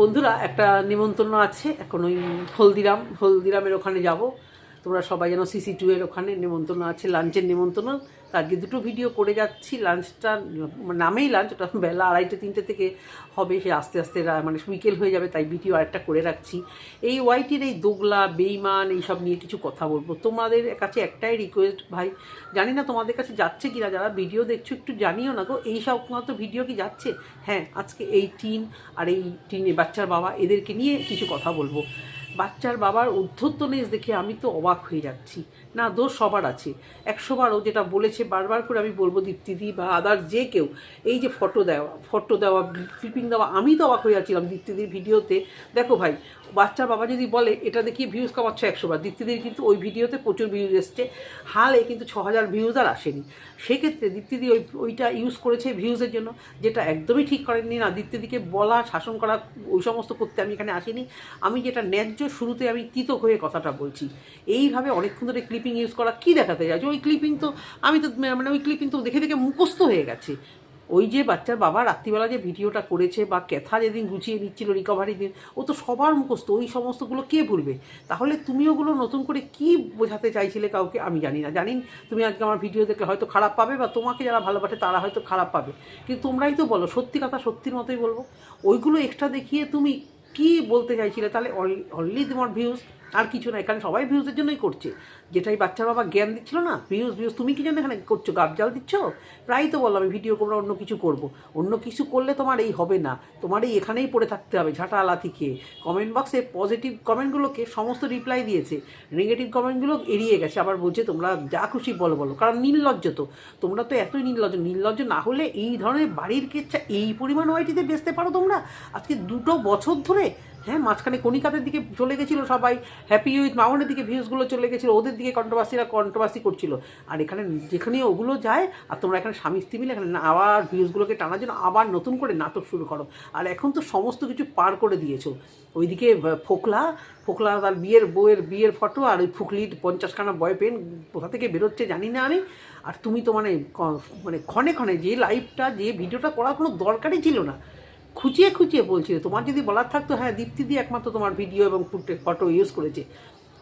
বন্ধুরা একটা নিমন্ত্রণ আছে এখন ওই হলদিরাম হলদিরামের ওখানে যাব। তোমরা সবাই যেন সিসি টু এর ওখানে নিমন্ত্রণ আছে, লাঞ্চের নিমন্ত্রণ তো আজকে দুটো ভিডিও করে যাচ্ছি। লাঞ্চটা নামেই লাঞ্চ, ওটা বেলা আড়াইটে, তিনটে থেকে হবে। সে আস্তে আস্তে মানে বিকেল হয়ে যাবে, তাই ভিডিও আরেকটা করে রাখছি। এই ওয়াইটির এই দোগলা, বেইমান, এইসব নিয়ে কিছু কথা বলব। তোমাদের কাছে একটাই রিকোয়েস্ট ভাই, জানি না তোমাদের কাছে যাচ্ছে কিনা, যারা ভিডিও দেখছ একটু জানিও না গো। এই মাত্র ভিডিও কি যাচ্ছে? হ্যাঁ আজকে এই টিন আর এই টিনে বাচ্চার বাবা, এদেরকে নিয়ে কিছু কথা বলব। বাচ্চার বাবার উদ্ধত্তনেস দেখে আমি তো অবাক হয়ে যাচ্ছি। না, দোষ সবার আছে। একশো ও যেটা বলেছে, বারবার করে আমি বলব দীপ্তিদি বা আদার যে কেউ, এই যে ফটো দেওয়া ফটো দেওয়া, ক্লিপিং দেওয়া, আমি তো অবাক হয়ে যাচ্ছিলাম দীপ্তিদির ভিডিওতে। দেখো ভাই বাচ্চার বাবা যদি বলে, এটা দেখিয়ে ভিউজ কামাচ্ছে একশো বার। দীপ্তিদির কিন্তু ওই ভিডিওতে প্রচুর ভিউজ এসছে। হালে কিন্তু ছ হাজার ভিউজ আর আসেনি। সেক্ষেত্রে দীপ্তিদি ওই, ওইটা ইউজ করেছে ভিউজের জন্য, যেটা একদমই ঠিক করেননি না। দীপ্তিদিকে বলা, শাসন করা, ওই সমস্ত করতে আমি এখানে আসিনি। আমি যেটা ন্যায্য শুরুতে আমি তিত হয়ে কথাটা বলছি, এইভাবে অনেকক্ষণ ধরে ক্লিপিং ইউজ করা, কি দেখাতে যাচ্ছে? ওই ক্লিপিং তো, আমি তো মানে ওই ক্লিপিং তো দেখে দেখে মুখস্থ হয়ে গেছে। ওই যে বাচ্চার বাবা রাত্রিবেলা যে ভিডিওটা করেছে বা ক্যাথা যেদিন গুছিয়ে নিচ্ছিল রিকভারি দিন, ও তো সবার মুখস্থ, ওই সমস্তগুলো কে ভুলবে? তাহলে তুমি ওগুলো নতুন করে কি বোঝাতে চাইছিলে কাউকে আমি জানি না। জানি তুমি আজকে আমার ভিডিও দেখলে হয়তো খারাপ পাবে বা তোমাকে যারা ভালোবাসে তারা হয়তো খারাপ পাবে। কিন্তু তোমরাই তো বলো, সত্যি কথা সত্যির মতোই বলব। ওইগুলো এক্সট্রা দেখিয়ে তুমি কি বলতে চাইছিলে? তাহলে অনলি তোমার ভিউজ আর কিছু না, এখানে সবাই ভিউজের জন্যই করছে। যেটাই বাচ্চার বাবা জ্ঞান দিচ্ছিল না ভিউজ ভিউজ তুমি কি জন্য এখানে করছ? গাবজাল দিচ্ছ? প্রায় তো বললাম আমি ভিডিও করব অন্য কিছু করব। অন্য কিছু করলে তোমার এই হবে না। তোমার এই এখানেই পড়ে থাকতে হবে, ঝাঁটা আলাতি খেয়ে। কমেন্ট বক্সে পজিটিভ কমেন্টগুলোকে সমস্ত রিপ্লাই দিয়েছে। নেগেটিভ কমেন্টগুলো এড়িয়ে গেছে। আবার বলছে, তোমরা যা খুশি বলো বলো। কারণ নির্লজ্জ তো। তোমরা তো এতই নির্লজ্জ। নির্লজ্জ না হলে এই ধরনের বাড়ির কেচ্ছা এই পরিমাণ ওয়াইটিতে বেচতে পারো তোমরা? আজকে দুটো বছর ধরে হ্যাঁ মাঝখানে কণিকাদের দিকে চলে গেছিল সবাই হ্যাপি উইথ মামনের দিকে ভিউজগুলো চলে গেছিল, ওদের দিকে কন্ট্রোভার্সিরা কন্ট্রোভার্সি করছিল। আর এখানে যেখানে ওগুলো যায়, আর তোমরা এখানে স্বামী স্ত্রী মিলে এখানে আবার ভিউজগুলোকে টানার জন্য আবার নতুন করে নাটক শুরু করো। আর এখন তো সমস্ত কিছু পার করে দিয়েছ। ওইদিকে ফোকলা ফোকলা তার বিয়ের বউয়ের বিয়ের ফটো আর ওই ফুকলির পঞ্চাশখানা বয় পেন কোথা থেকে বেরোচ্ছে জানি না আমি। আর তুমি তো মানে মানে ক্ষণে ক্ষণে যে লাইভটা যে ভিডিওটা করার কোনো দরকারই ছিল না। খুঁচিয়ে খুঁচিয়ে বলছিলে। তোমার যদি বলার থাকতো হ্যাঁ দীপ্তিদি একমাত্র তোমার ভিডিও এবং ফটো ইউজ করেছে।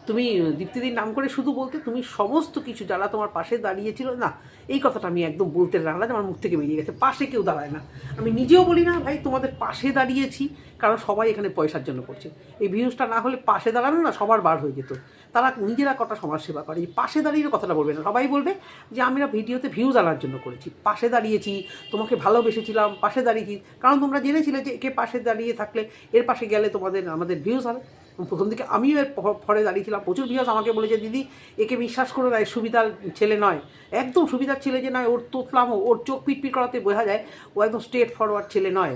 তুমি, দীপ্তিদির নাম করে শুধু বলতে, তুমি সমস্ত কিছু যারা তোমার পাশে দাঁড়িয়েছিল, না, এই কথাটা আমি একদম বলতে রাখলাম আমার মুখ থেকে বেরিয়ে গেছে। পাশে কেউ দাঁড়ায় না। আমি নিজেও বলি না, ভাই, তোমাদের পাশে দাঁড়িয়েছি, কারণ সবাই এখানে পয়সার জন্য করছে। এই ভিউজটা না হলে পাশে দাঁড়ানো না, সবার বার হয়ে যেত। তারা নিজেরা কটা সমাজ সেবা করে। এই পাশে দাঁড়িয়ে কথাটা বলবে না। সবাই বলবে যে, আমরা ভিডিওতে ভিউজ আনার জন্য করেছি। পাশে দাঁড়িয়েছি, তোমাকে ভালোবেসেছিলাম, পাশে দাঁড়িয়েছি। কারণ তোমরা জেনেছিলে যে, একে পাশে দাঁড়িয়ে থাকলে এর পাশে গেলে তোমাদের, আমাদের ভিউজ হবে। প্রথম দিকে আমিও এর পরে দাঁড়িয়েছিলাম। প্রচুর ভিউজ আমাকে বলেছে, দিদি, একে বিশ্বাস করে দেয় সুবিধার ছেলে নয়। একদম সুবিধার ছেলে যে নয়, ওর তোতলামো, ওর চোখ পিটপিট করাতে বোঝা যায়, ও একদম স্ট্রেট ফরওয়ার্ড ছেলে নয়।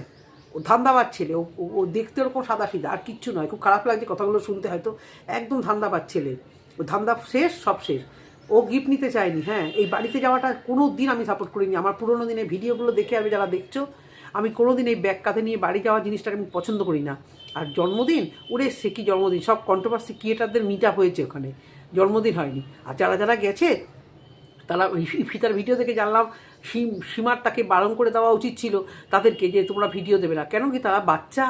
ধান্দাবাজ ছেলে, ও দেখতে ওরকম সাদা সিধা, আর কিচ্ছু নয়, খুব খারাপ লাগছে কথাগুলো শুনতে হয়তো, একদম ধান্দাবাজ ছেলে। ও ধান্দা শেষ, সব শেষ। ও গিফট নিতে চায়নি হ্যাঁ এই বাড়িতে যাওয়াটা কোনো দিন আমি সাপোর্ট করিনি। আমার পুরোনো দিনের ভিডিওগুলো দেখে আমি যারা দেখছ, আমি কোনো দিন এই ব্যাগ কাঁধে নিয়ে বাড়ি যাওয়া জিনিসটাকে আমি পছন্দ করি না। আর জন্মদিন, ওরে সে কি জন্মদিন, সব কন্ট্রোভার্সি ক্রিয়েটারদের মিট হয়েছে ওখানে। জন্মদিন হয়নি। আর যারা যারা গেছে তারা ফিতার ভিডিও থেকে জানলাম, সীম সীমার তাকে বারণ করে দেওয়া উচিত ছিল তাদেরকে যে তোমরা ভিডিও দেবে না। কেন কি তারা বাচ্চা?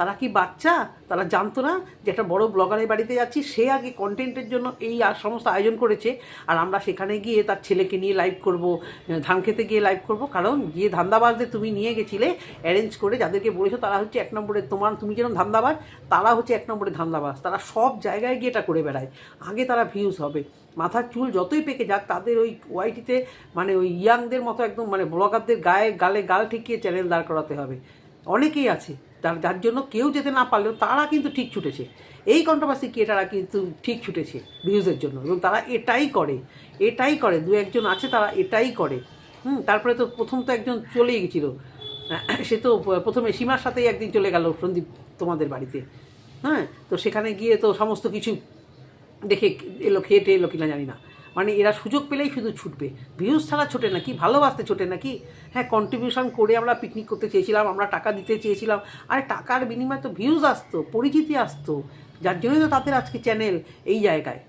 তারা কি বাচ্চা? তারা জানতো না যে একটা বড় ব্লগারের বাড়িতে যাচ্ছি, সে আগে কন্টেন্টের জন্য এই সমস্ত আয়োজন করেছে। আর আমরা সেখানে গিয়ে তার ছেলেকে নিয়ে লাইভ করব ধান খেতে গিয়ে লাইভ করব। কারণ যে ধান্দাবাজদের তুমি নিয়ে গেছিলে অ্যারেঞ্জ করে যাদেরকে বলেছ তারা হচ্ছে এক নম্বরে তোমার, তুমি যেরকম ধান্দাবাজ, তারা হচ্ছে এক নম্বরে ধান্দাবাজ। তারা সব জায়গায় গিয়ে এটা করে বেড়ায়। আগে তারা ভিউজ হবে। মাথার চুল যতই পেকে যাক, তাদের ওই ওয়াইটিতে মানে ওই ইয়াংদের মতো একদম মানে ব্লগারদের গায়ে, গালে গাল ঠেকিয়ে চ্যানেল দাঁড় করাতে হবে। অনেকেই আছে। যার জন্য কেউ যেতে না পারলেও তারা কিন্তু ঠিক ছুটেছে। এই কন্ট্রোভার্সি ক্রিয়েটাররা কিন্তু ঠিক ছুটেছে ভিউজের জন্য এবং তারা এটাই করে এটাই করে, দু একজন আছে তারা এটাই করে। হুম, তারপরে তো প্রথম তো একজন চলেই গেছিল। সে তো প্রথমে সীমার সাথেই একদিন চলে গেল সন্দীপ তোমাদের বাড়িতে। হ্যাঁ তো সেখানে গিয়ে তো সমস্ত কিছু দেখে এলো, খেয়ে এলো কিনা জানি না। মানে এরা সুযোগ পেলেই শুধু ছুটবে। ভিউজ ছাড়া ছোটে নাকি? ভালোবাসতে ছোটে নাকি? হ্যাঁ কন্ট্রিবিউশন করে আমরা পিকনিক করতে চেয়েছিলাম, আমরা টাকা দিতে চেয়েছিলাম। আরে, টাকার বিনিময়ে তো ভিউজ আসতো, পরিচিতি আসতো। যার জন্যই তো তাদের আজকে চ্যানেল এই জায়গায়।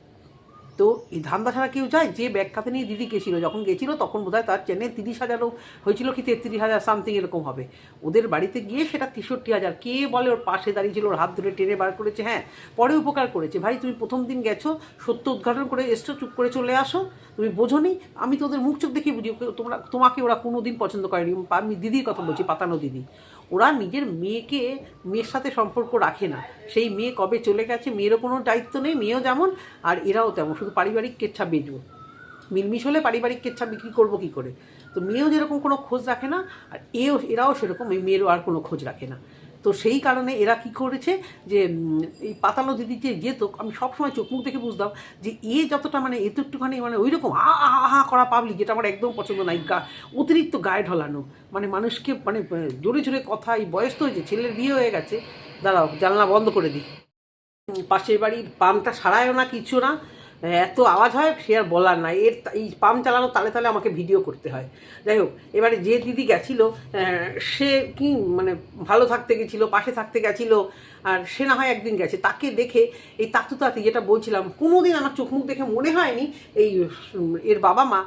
তো এই ধান্দা ছাড়া কেউ যায়, যে ব্যাগ খাতে নিয়ে দিদি গেছিল, যখন গেছিল তখন বোধহয় তার চেনে তিরিশ হাজারও হয়েছিল কি তেত্রিশ হাজার সামথিং এরকম হবে। ওদের বাড়িতে গিয়ে সেটা তেষট্টি হাজার, কে বলে ওর পাশে দাঁড়িয়ে ছিল, ওর হাত ধরে টেনে বার করেছে হ্যাঁ পরে উপকার করেছে। ভাই, তুমি প্রথম দিন গেছো, সত্য উদ্ঘাটন করে এসছো, চুপ করে চলে আসো, তুমি বোঝোনি, আমি তো ওদের মুখ চোখ দেখে বুঝি তোমরা, তোমাকে ওরা কোনো দিন পছন্দ করেনি। আমি দিদির কথা বলছি, পাতানো দিদি। ওরা নিজের মেয়েকে, মেয়ের সাথে সম্পর্ক রাখে না। সেই মেয়ে কবে চলে গেছে, মেয়েরও কোনো দায়িত্ব নেই, মেয়েও যেমন, আর এরাও তেমন। শুধু পারিবারিক কেচ্ছা বেজব মিলমিশ হলে পারিবারিক কেচ্ছা বিক্রি করব কী করে? তো মেয়েও যেরকম কোনো খোঁজ রাখে না, আর এও, এরাও সেরকম এই মেয়েরও আর কোনো খোঁজ রাখে না। তো সেই কারণে এরা কি করেছে যে এই পাতালো দিদি যে যেত আমি সবসময় চোখ মুখ দেখে বুঝতাম যে এ যতটা মানে এত একটুখানি মানে ওই রকম আ আ আ আ করা পাবলিক যেটা আমার একদম পছন্দ নাই গা, অতিরিক্ত গায়ে ঢলানো। মানে মানুষকে মানে জোরে জোরে কথা, এই বয়স তো হয়েছে, ছেলের বিয়ে হয়ে গেছে, দাঁড়াও, জানলা বন্ধ করে দিই। পাশের বাড়ির পাম্পটা সারায়ও না, কিছু না। এত আওয়াজ হয়, সে আর বলার নাই। এর এই পাম্প চালানো তালে তালে আমাকে ভিডিও করতে হয়। যাই হোক, এবারে যে দিদি গেছিল সে কি মানে ভালো থাকতে গেছিল, পাশে থাকতে গেছিল, আর সে না হয় একদিন গেছে। তাকে দেখে এই তাতু তাতি যেটা বলছিলাম, কোনোদিন আমার চোখ মুখ দেখে মনে হয়নি এই এর বাবা মা মা-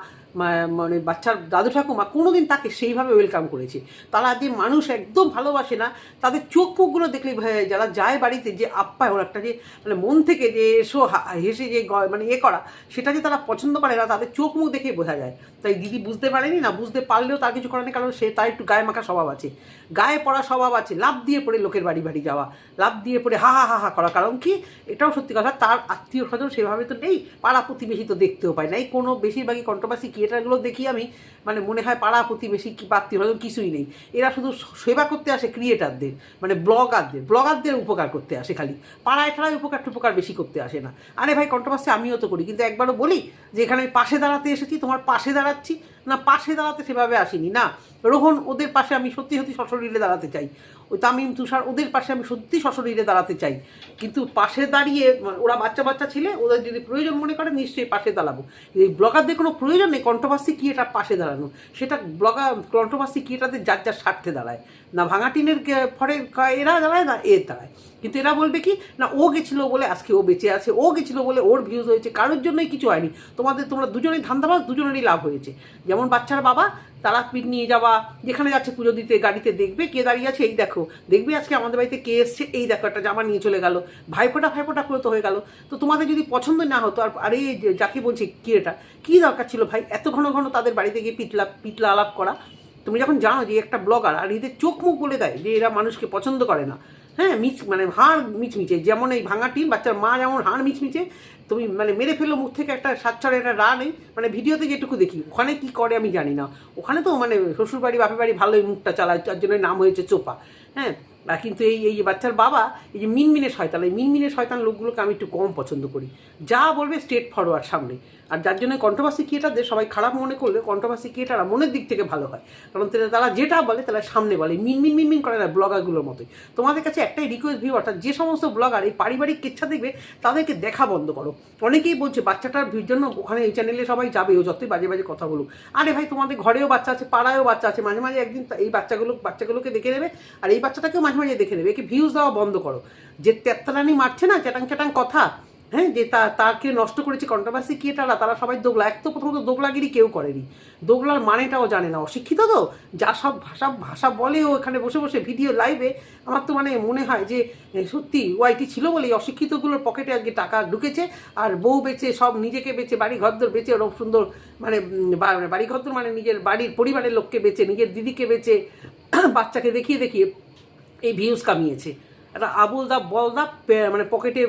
মানে বাচ্চার দাদু ঠাকুমা কোনোদিন তাকে সেইভাবে ওয়েলকাম করেছে। তারা যে মানুষ একদম ভালোবাসে না, তাদের চোখ মুখগুলো দেখলে যারা যায় বাড়িতে যে আপ্যায় ওর একটা যে মানে মন থেকে যে এসো হেসে যে মানে এ করা, সেটা যে তারা পছন্দ করে না, তাদের চোখ মুখ দেখেই বোঝা যায়। তাই দিদি বুঝতে পারেনি না, বুঝতে পারলেও তার কিছু করার নেই, কারণ সে তার একটু গায়ে মাখা স্বভাব আছে। গায়ে পড়া স্বভাব আছে লাভ দিয়ে পড়ে লোকের বাড়ি বাড়ি যাওয়া লাভ দিয়ে পড়ে হা হা হা হা করা, কারণ কি? এটাও সত্যি কথা, তার আত্মীয় স্বজন সেভাবে তো নেই পাড়া প্রতিবেশী তো দেখতেও পায় না। এই কোনো বেশিরভাগই কন্ট্রোভার্সি ক্রিয়েটারগুলো দেখি আমি মানে মনে হয় পাড়া প্রতিবেশী কি পাত্রী স্বজন কিছুই নেই। এরা শুধু সেবা করতে আসে ক্রিয়েটারদের মানে ব্লগারদের ব্লগারদের উপকার করতে আসে খালি। পাড়ায় ঠাড়ায় উপকার টুপকার বেশি করতে আসে না। আরে ভাই কন্ট্রোভার্সি আমিও তো করি, কিন্তু একবারও বলি যে এখানে আমি পাশে দাঁড়াতে এসেছি, তোমার পাশে দাঁড়াচ্ছি না, পাশে দাঁড়াতে সেভাবে আসিনি। না, রোহন ওদের পাশে আমি সত্যি সত্যি সশরীরে দাঁড়াতে চাই। ওই তামিম, তুষার, ওদের পাশে আমি সত্যি সশরীরে দাঁড়াতে চাই। কিন্তু পাশে দাঁড়িয়ে মানে ওরা বাচ্চা বাচ্চা ছিলে, ওদের যদি প্রয়োজন মনে করে নিশ্চয়ই পাশে দাঁড়াবো। এই ব্লগারদের কোনো প্রয়োজন নেই কন্ট্রোভার্সি কি এটা পাশে দাঁড়ানো? সেটা ব্লগার কন্ট্রোভার্সি কি এটাতে যার যার স্বার্থে দাঁড়ায়? না, ভাঙাটিনের ফরে এরা দাঁড়ায় না, এ দাঁড়ায়। কিন্তু এরা বলবে কি, না, ও গেছিল বলে আজকে ও বেঁচে আছে, ও গেছিল বলে ওর ভিউজ হয়েছে, কারোর জন্যই কিছু হয়নি। তোমাদের, তোমরা দুজনেই ধান্দাবাজ, দুজনেরই লাভ হয়েছে। যেমন বাচ্চার বাবা তারাপীঠ নিয়ে যাওয়া, যেখানে যাচ্ছে পুজো দিতে, গাড়িতে দেখবে কে দাঁড়িয়ে আছে, এই দেখো। দেখবে আজকে আমাদের বাড়িতে কে এসছে, এই দেখো, একটা জামা নিয়ে চলে গেল। ভাইফোঁটা ভাইফোঁটা করে তো হয়ে গেল। তো তোমাদের যদি পছন্দ না হতো, আর, আরে যাকে বলছি, কি এটা? কী দরকার ছিল ভাই? এত ঘন ঘন তাদের বাড়িতে গিয়ে পিতলা পিতলা আলাপ করা? তুমি যখন জানো যে একটা ব্লগার, আর এদের চোখ মুখ বলে দেয় যে এরা মানুষকে পছন্দ করে না। হ্যাঁ মিচ মানে হাড় মিচমিচে যেমন এই ভাঙা টিন, বাচ্চার মা যেমন হাড় মিচমিচে তুমি মানে মেরে ফেলো মুখ থেকে একটা সাতছড়ে একটা রা নেই। মানে ভিডিওতে যেটুকু দেখি, ওখানে কি করে আমি জানি না। ওখানে তো মানে শ্বশুর বাড়ি বাপের বাড়ি ভালোই মুখটা চালায়, তার জন্য নাম হয়েছে চোপা। হ্যাঁ আর কিন্তু এই এই বাচ্চার বাবা, এই যে মিনমিনে শয়তান, এই মিনমিনে শয়তান লোকগুলোকে আমি একটু কম পছন্দ করি। যা বলবে স্ট্রেট ফরওয়ার্ড সামনে। আর যার জন্য কন্ট্রোভার্সি ক্রিয়েটারদের সবাই খারাপ মনে করলে কন্ট্রোভার্সি ক্রিয়েটাররা মনের দিক থেকে ভালো হয়। কারণ তারা- যেটা বলে তারা সামনে বলে, মিন মিন মিন মিন করে না ব্লগারগুলোর মতোই। তোমাদের কাছে একটাই রিকোয়েস্ট ভিউ অর্থাৎ যে সমস্ত ব্লগার এই পারিবারিক কেচ্ছা দেখবে, তাদেরকে দেখা বন্ধ করো। অনেকেই বলছে, বাচ্চাটার ভিউর জন্য ওখানে এই চ্যানেলে সবাই যাবে, ও যতই বাজে বাজে কথা বলুক। আরে ভাই, তোমাদের ঘরেও বাচ্চা আছে, পাড়ায়ও বাচ্চা আছে, মাঝে মাঝে একদিন এই বাচ্চাগুলো বাচ্চাগুলোকে দেখে নেবে, আর এই বাচ্চাটাকেও মাঝে মাঝে দেখে নেবে। একে ভিউজ দেওয়া বন্ধ করো। যে তেত্তারানি মারছে না চ্যাটাং চ্যাটাং কথা হ্যাঁ যে তা তাকে নষ্ট করেছে কন্ট্রোভার্সি কি তারা? তারা সবাই দোগলা। এক তো প্রথমত দোগলাগিরি কেউ করেনি। দোগলার মানেটাও জানে না। অশিক্ষিত তো? যা সব ভাষা ভাষা বলে ও এখানে বসে বসে ভিডিও লাইভে আমার তো মানে মনে হয় যে সত্যি ওয়াইটি ছিল বলে এই অশিক্ষিতগুলোর পকেটে আজকে টাকা ঢুকেছে, আর বউ বেচে, সব নিজেকে বেচে বাড়ি ঘরদোর বেচে, ওরকম সুন্দর মানে বা- বাড়ি ঘরদোর মানে নিজের বাড়ির পরিবারের লোককে বেচে, নিজের দিদিকে বেচে, বাচ্চাকে দেখিয়ে দেখিয়ে এই ভিউজ কামিয়েছে। একটা আবুল দা বল দা মানে পকেটে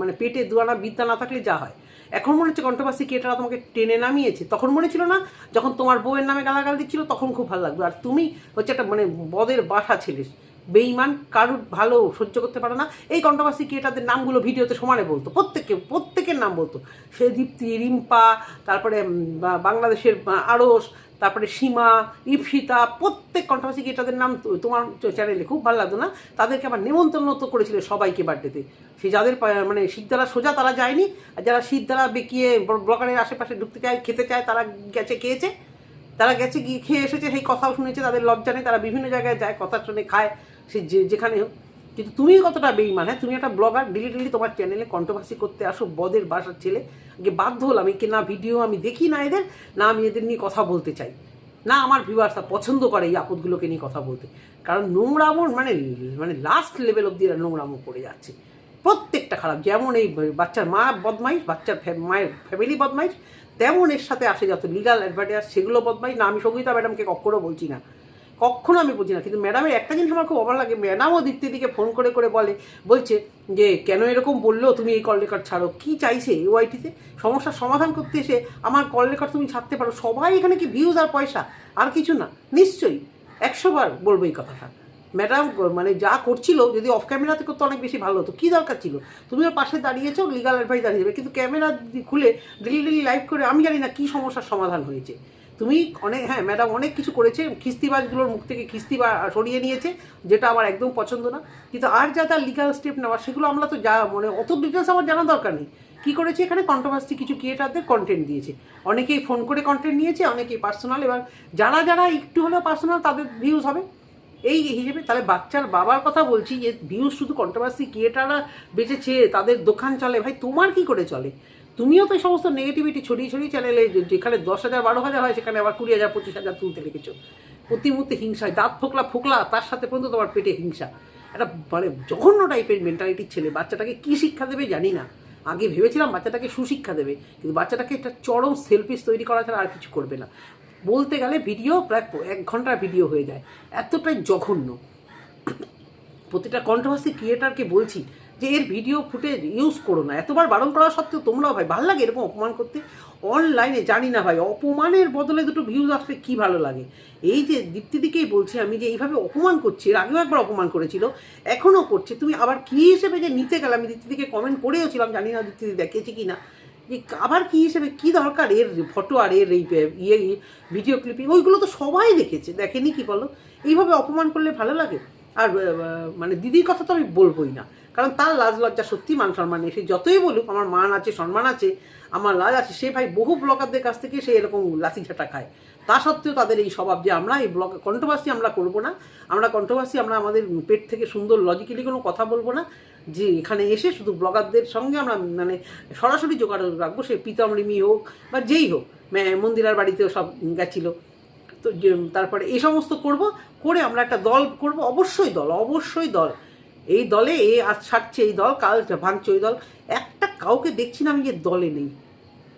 মানে পেটে দুয়ানা বিদ্যা না থাকলে যা হয়। এখন মনে হচ্ছে কন্ট্রোভার্সি ক্রিয়েটাররা তোমাকে টেনে নামিয়েছে। তখন মনে ছিল না, যখন তোমার বউয়ের নামে গালাগাল দিচ্ছিল, তখন খুব ভালো লাগতো আর তুমি হচ্ছে একটা মানে বদের বাসা ছেলে। বেইমান কারুর ভালো সহ্য করতে পারো না। এই কন্ট্রোভার্সি ক্রিয়েটারদের নামগুলো ভিডিওতে সমানে বলতো, প্রত্যেককে, প্রত্যেকের নাম বলতো। সে দীপ্তি রিম্পা তারপরে বাংলাদেশের আড়স তারপরে সীমা ইপসিতা প্রত্যেক কন্ট্রোভার্সি ক্রিয়েটারদের নাম তোমার চ্যানেলে খুব ভালো লাগতো না? তাদেরকে আবার নেমন্তন্ন তো করেছিল সবাইকে বার্থডেতে সে যাদের মানে শিখদারা সোজা তারা যায়নি, আর যারা শিখদারা বেঁকিয়ে ব্ল- ব্লগারের আশেপাশে ঢুকতে চায়, খেতে চায়, তারা গেছে, খেয়েছে। তারা গেছে, গিয়ে খেয়ে এসেছে, সেই কথাও শুনেছে, তাদের লজ্জা নেই, তারা বিভিন্ন জায়গায় যায়, কথা শুনে খায়। সে যে, যেখানে হোক। কিন্তু তুমি কতটা বেইমান হ্যাঁ? তুমি একটা ব্লগার ডেলি ডেলি তোমার চ্যানেলে কন্ট্রোভার্সি করতে আসো, বদের বাসার ছেলে। বাধ্য হলাম কি না ভিডিও আমি দেখি না এদের, না আমি এদের নিয়ে কথা বলতে চাই। না আমার ভিউয়ার্সরা পছন্দ করে এই আপদগুলোকে নিয়ে কথা বলতে। কারণ নোংরামোর মানে মানে লাস্ট লেভেল অব্দি এরা নোংরামো করে যাচ্ছে। প্রত্যেকটা খারাপ, যেমন এই বাচ্চার মা বদমাইশ, বাচ্চার মায়ের ফ্যামিলি বদমাইশ, তেমন এর সাথে আসে যত লিগাল অ্যাডভার্টাইজ সেগুলো বদমাইশ। না, আমি সঙ্গীতা ম্যাডামকে কখনো বলছি না। কখনো আমি বুঝি না। কিন্তু ম্যাডামের একটা জিনিস আমার খুব অবাক লাগে। ম্যাডামও দীপ্তিদিকে ফোন করে করে বলে, বলছে যে, কেন এরকম বলল? তুমি এই কল রেকর্ড ছাড়ো। কি চাইছে ওআইটিতে সমস্যার সমাধান করতে এসে আমার কল রেকর্ড তুমি ছাড়তে পারো। সবাই এখানে কি ভিউজ আর পয়সা? আর কিছু না। নিশ্চয়ই একশো বার বলব এই কথাটা। ম্যাডাম মানে যা করছিল, যদি অফ ক্যামেরাতে করতে অনেক বেশি ভালো হতো। কী দরকার ছিল? তুমি ওর পাশে দাঁড়িয়েছো লিগাল অ্যাডভাইস দাঁড়িয়ে যাবে। কিন্তু ক্যামেরা খুলে ডেলি ডেলি লাইভ করে আমি জানি না কী সমস্যার সমাধান হয়েছে। তুমি অনেক হ্যাঁ ম্যাডাম অনেক কিছু করেছে খিস্তিবাজগুলোর মুখ থেকে খিস্তি সরিয়ে নিয়েছে, যেটা আমার একদম পছন্দ না। কিন্তু আর যা তার লিগাল স্টেপ নেওয়া সেগুলো আমরা তো যা মানে অত ডিটেলস আমার জানা দরকার নেই। কী করেছে এখানে? কন্ট্রোভার্সি কিছু ক্রিয়েটারদের কন্টেন্ট দিয়েছে। অনেকেই ফোন করে কন্টেন্ট নিয়েছে, অনেকেই পার্সোনাল এবার যারা যারা একটু হলেও পার্সোনাল তাদের ভিউজ হবে। এই হিসেবে তাহলে বাচ্চার বাবার কথা বলছি, যে ভিউজ শুধু কন্ট্রোভার্সি ক্রিয়েটাররা বেঁচেছে, তাদের দোকান চলে। ভাই, তোমার কি করে চলে? তুমিও তো এই সমস্ত নেগেটিভিটি ছড়িয়ে ছড়িয়ে চ্যানেলে যেখানে দশ হাজার, বারো হাজার হয়, সেখানে আবার কুড়ি হাজার, পঁচিশ হাজার তুলতে লেগেছো। প্রতি মুহূর্তে হিংসায়, দাঁত ফোকলা ফোকলা, তার সাথে পর্যন্ত তোমার পেটে হিংসা। একটা মানে জঘন্য টাইপের মেন্টালিটির ছেলে, বাচ্চাটাকে কী শিক্ষা দেবে জানি না। আগে ভেবেছিলাম বাচ্চাটাকে সুশিক্ষা দেবে, কিন্তু বাচ্চাটাকে একটা চরম সেলফিস তৈরি করা ছাড়া আর কিছু করবে না। বলতে গেলে ভিডিও প্রায় এক ঘণ্টার ভিডিও হয়ে যায়। এতটাই জঘন্য। প্রতিটা কন্ট্রোভার্সি ক্রিয়েটারকে বলছি যে এর ভিডিও ফুটেজ ইউজ করো না। এতবার বারণ করা সত্ত্বেও তোমরাও ভাই, ভালো লাগে এরকম অপমান করতে? অনলাইনে জানি না ভাই, অপমানের বদলে দুটো ভিউজ আসলে কি ভালো লাগে? এই যে দীপ্তিদিকেই বলছি আমি যে এইভাবে অপমান করছি, এর আগেও একবার অপমান করেছিল, এখনও করছে। তুমি আবার কী হিসেবে যে নিতে গেলে? আমি দীপ্তিদিকে কমেন্ট করেও ছিলাম জানি না দীপ্তিদি দেখেছি কি না যে আবার কী হিসেবে, কী দরকার এর ফটো আর এর এই ইয়ে ভিডিও ক্লিপিং ওইগুলো তো সবাই দেখেছে। দেখেনি কি বলো? এইভাবে অপমান করলে ভালো লাগে? আর মানে দিদির কথা তো আমি বলবোই না। কারণ তার লাজ লজ্জা সত্যি মান সম্মান নেই। সে যতই বলুক, আমার মান আছে, সম্মান আছে, আমার লাজ আছে, সে ভাই বহু ব্লগারদের কাছ থেকে সে এরকম লাঠি ঝাঁটা খায়। তা সত্ত্বেও তাদের এই স্বভাব যে আমরা, এই ব্লগ কন্ট্রোভার্সি আমরা করব না। আমরা কন্ট্রোভার্সি আমরা আমাদের পেট থেকে সুন্দর লজিক্যালি কোনো কথা বলব না। যে এখানে এসে শুধু ব্লগারদের সঙ্গে আমরা মানে সরাসরি যোগাযোগ রাখব, সে প্রীতম রিমি হোক বা যেই হোক মন্দিরার বাড়িতেও সব গেছিল। তো তারপরে এই সমস্ত করব, করে আমরা একটা দল করব। অবশ্যই দল অবশ্যই দল। এই দলে, এ আজ ছাড়ছে এই দল, কাল ভাঙছে ওই দল। একটা কাউকে দেখছি না আমি যে দলে নেই।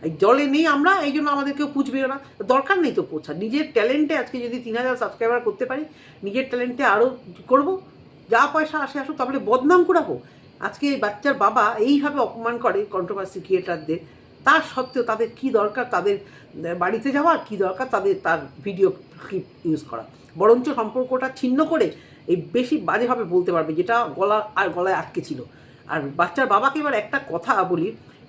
এই দলে নেই আমরা, এই জন্য আমাদের কেউ পুছবেও না। দরকার নেই তো পোছা নিজের ট্যালেন্টে আজকে যদি তিন হাজার সাবস্ক্রাইবার করতে পারি, নিজের ট্যালেন্টে আরও করব। যা পয়সা আসে আসুক তারপরে বদনাম করাবো আজকে এই বাচ্চার বাবা এইভাবে অপমান করে কন্ট্রোভার্সি ক্রিয়েটারদের তার সত্ত্বেও তাদের কি দরকার? তাদের বাড়িতে যাওয়া, কি দরকার? তাদের, তার ভিডিও ক্লিপ ইউজ করা। বরঞ্চ সম্পর্কটা ছিন্ন করে এই বেশি বাজেভাবে বলতে পারবে যেটা গলা আর গলায় আটকে ছিল। আর বাচ্চার বাবাকে এবার একটা কথা বলি,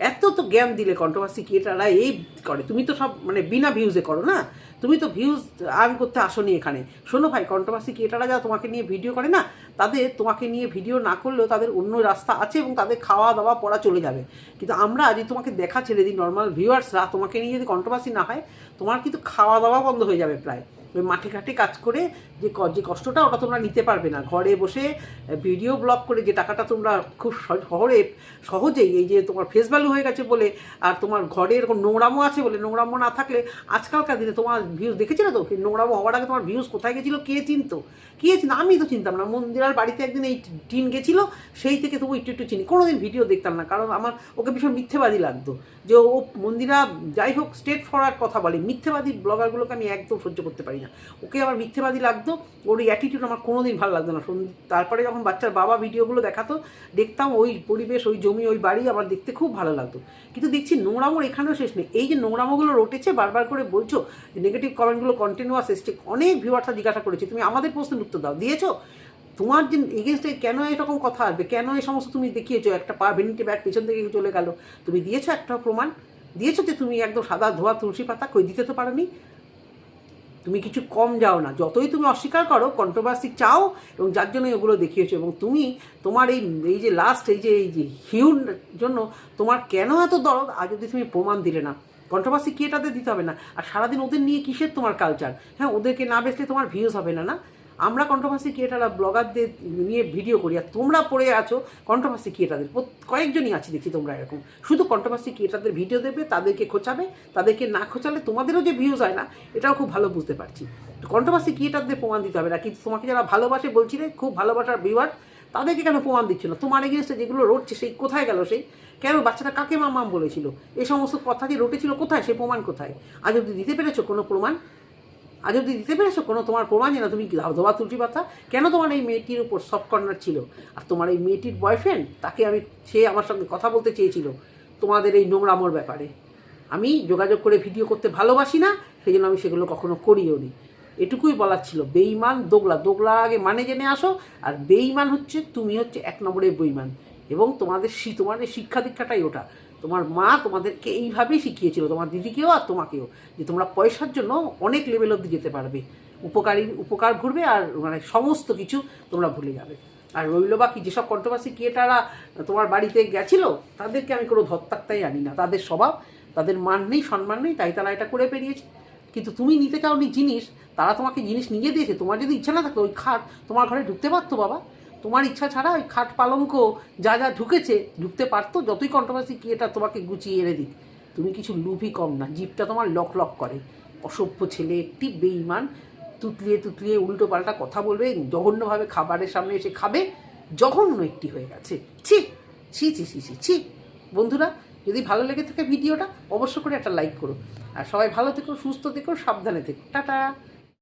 এত তো জ্ঞান দিলে কন্ট্রোভার্সি ক্রিয়েটাররা এই করে। তুমি তো সব মানে বিনা ভিউজে করো না? তুমি তো ভিউজ আর্ন করতে আসনি এখানে। শোনো ভাই কন্ট্রোভার্সি ক্রিয়েটাররা যারা তোমাকে নিয়ে ভিডিও করে না, তাদের তোমাকে নিয়ে ভিডিও না করলেও তাদের অন্য রাস্তা আছে এবং তাদের খাওয়া দাওয়া পড়া চলে যাবে। কিন্তু আমরা যদি তোমাকে দেখা ছেড়ে দিই নর্মাল ভিউয়ার্সরা তোমাকে নিয়ে যদি কন্ট্রোভার্সি না হয়, তোমার কিন্তু খাওয়া দাওয়া বন্ধ হয়ে যাবে প্রায়। ওই মাঠে ঘাটে কাজ করে যে যে কষ্টটা ওটা তোমরা নিতে পারবে না। ঘরে বসে ভিডিও ব্লগ করে যে টাকাটা তোমরা খুব শহরে সহজেই এই যে তোমার ফেস ভ্যালু হয়ে গেছে বলে আর তোমার ঘরে এরকম নোংরামো আছে বলে নোংরামো না থাকলে আজকালকার দিনে তোমার ভিউজ দেখেছিলে তো? নোংরামো হওয়ার আগে তোমার ভিউজ কোথায় গেছিল? কে চিনতো? কে চিন আমি তো চিনতাম না। মন্দিরার বাড়িতে একদিন এই টিন গেছিল, সেই থেকে তবু একটু একটু চিনি। কোনোদিন ভিডিও দেখতাম না, কারণ আমার, ওকে ভীষণ মিথ্যেবাদী লাগতো। যে ও মন্দিরা, যাই হোক স্টেট ফরওয়ার্ড কথা বলে। মিথ্যেবাদী ব্লগারগুলোকে আমি একদম সহ্য করতে পারি না। ওকে আমার মিথ্যেবাদী লাগতো, ওর অ্যাটিটিউড আমার কোনোদিন ভালো লাগতো না। তারপরে যখন বাচ্চার বাবা ভিডিওগুলো দেখাতো, দেখতাম ওই পরিবেশ, ওই জমি, ওই বাড়ি আমার দেখতে খুব ভালো লাগতো। কিন্তু দেখছি নোংরামোর এখানেও শেষ নেই। এই যে নোংরামোগুলো রটেছে, বারবার করে বলছো, যে নেগেটিভ কমেন্টগুলো কন্টিনিউয়াস এসছে, অনেক ভিউয়ার্সরা জিজ্ঞাসা করেছে, তুমি আমাদের প্রশ্নের উত্তর দাও, দিয়েছ? তোমার যে এগেনস্টে কেন এরকম কথা আসবে? কেন এই সমস্ত তুমি দেখিয়েছো? একটা পা ভেনিটি ব্যাগ পেছন থেকে চলে গেল। তুমি দিয়েছ একটা প্রমাণ। দিয়েছ যে তুমি একদম সাদা ধোয়া, তুলসী পাতা, কই দিতে তো পারোনি। তুমি কিছু কম যাও না। যতই তুমি অস্বীকার করো কন্ট্রোভার্সি চাও এবং যার জন্য ওগুলো দেখিয়েছো এবং তুমি তোমার এই এই যে লাস্ট এই যে এই যে হিউর জন্য তোমার কেন এত দরদ, আজ যদি তুমি প্রমাণ দিলে না। কন্ট্রোভার্সি কি এটাতে দিতে হবে না? আর সারাদিন ওদের নিয়ে কিসের তোমার কালচার হ্যাঁ ওদেরকে না বেচলে তোমার ভিউজ হবে না না? আমরা কন্ট্রোভার্সি ক্রিয়েটাররা ব্লগারদের নিয়ে ভিডিও করি, আর তোমরা পড়ে আছো কন্ট্রোভার্সি ক্রিয়েটারদের কয়েকজনই আছে, দেখছি তোমরা এরকম। শুধু কন্ট্রোভার্সি ক্রিয়েটারদের ভিডিও দেবে, তাদেরকে খোঁচাবে, তাদেরকে না খোঁচালে তোমাদেরও যে ভিউজ হয় না, এটাও খুব ভালো বুঝতে পারছি। কন্ট্রোভার্সি ক্রিয়েটারদের প্রমাণ দিতে হবে না, কিন্তু তোমাকে যারা ভালোবাসে বলছিলে খুব ভালোবাসার ভিউয়ার তাদেরকে কেন প্রমাণ দিচ্ছ না? তোমার এগেনস্টে যেগুলো রটছে, সেই কোথায় গেল সেই? কেন বাচ্চাটা কাকে মামাম বলেছিল? এই সমস্ত কথা যে রটেছিল কোথায়, সে প্রমাণ কোথায়? আজ অব্দি দিতে পেরেছ কোনো প্রমাণ? আজ অব্দি দিতে পেরেছ কোনো, তোমার প্রমাণ না তুমি ধোবা তুলসী পাতা, কেন তোমার এই মেয়েটির উপর সফট কর্নার ছিল? আর তোমার এই মেয়েটির বয়ফ্রেন্ড তাকে আমি, সে আমার সঙ্গে কথা বলতে চেয়েছিল তোমাদের এই নোংরামোর ব্যাপারে। আমি যোগাযোগ করে ভিডিও করতে ভালোবাসি না, সেই জন্য আমি সেগুলো কখনো করিও নি। এটুকুই বলার ছিল বেইমান দোগলা। দোগলা আগে মানে জেনে আসো, আর বেইমান হচ্ছে, তুমি হচ্ছে এক নম্বরের বেইমান এবং তোমাদের তোমাদের শিক্ষা দীক্ষাটাই ওটা। তোমার মা তোমাদেরকে এইভাবেই শিখিয়েছিল, তোমার দিদিকেও আর তোমাকেও, যে তোমরা পয়সার জন্য অনেক লেভেল অবধি যেতে পারবে। উপকারী, উপকার ঘুরবে আর মানে সমস্ত কিছু তোমরা ভুলে যাবে। আর রইল বাকি যেসব কন্ট্রোভার্সি ক্রিয়েটাররা তোমার বাড়িতে গেছিল, তাদেরকে আমি কোনো ধত্তাক্তাই আনি না। তাদের স্বভাব, তাদের মান নেই, সম্মান নেই, তাই তারা এটা করে বেরিয়েছে। কিন্তু তুমি নিতে চাওনি জিনিস, তারা তোমাকে জিনিস নিয়ে দিয়েছে, তোমার যদি ইচ্ছা না থাকতো, ওই খাট তোমার ঘরে ঢুকতে পারতো বাবা। তোমার ইচ্ছা ছাড়া ওই খাট পালঙ্ক যা যা ঢুকেছে, ঢুকতে পারতো, যতই কন্ট্রোভার্সি কি এটা তোমাকে গুছিয়ে এনে দিক। তুমি কিছু লুভি কম না, জিপটা তোমার লক লক করে। অসভ্য ছেলে, একটি বেইমান, তুতলিয়ে তুতলিয়ে উল্টো পাল্টা কথা বলবে, জঘন্যভাবে খাবারের সামনে এসে খাবে, জঘন্য একটি হয়ে গেছে। ছি ছি ছি ছি ছি ছি। বন্ধুরা, যদি ভালো লেগে থাকে ভিডিওটা, অবশ্য করে একটা লাইক করো। আর সবাই ভালো থেকো, সুস্থ থেকো, সাবধানে থেকো। টাটা!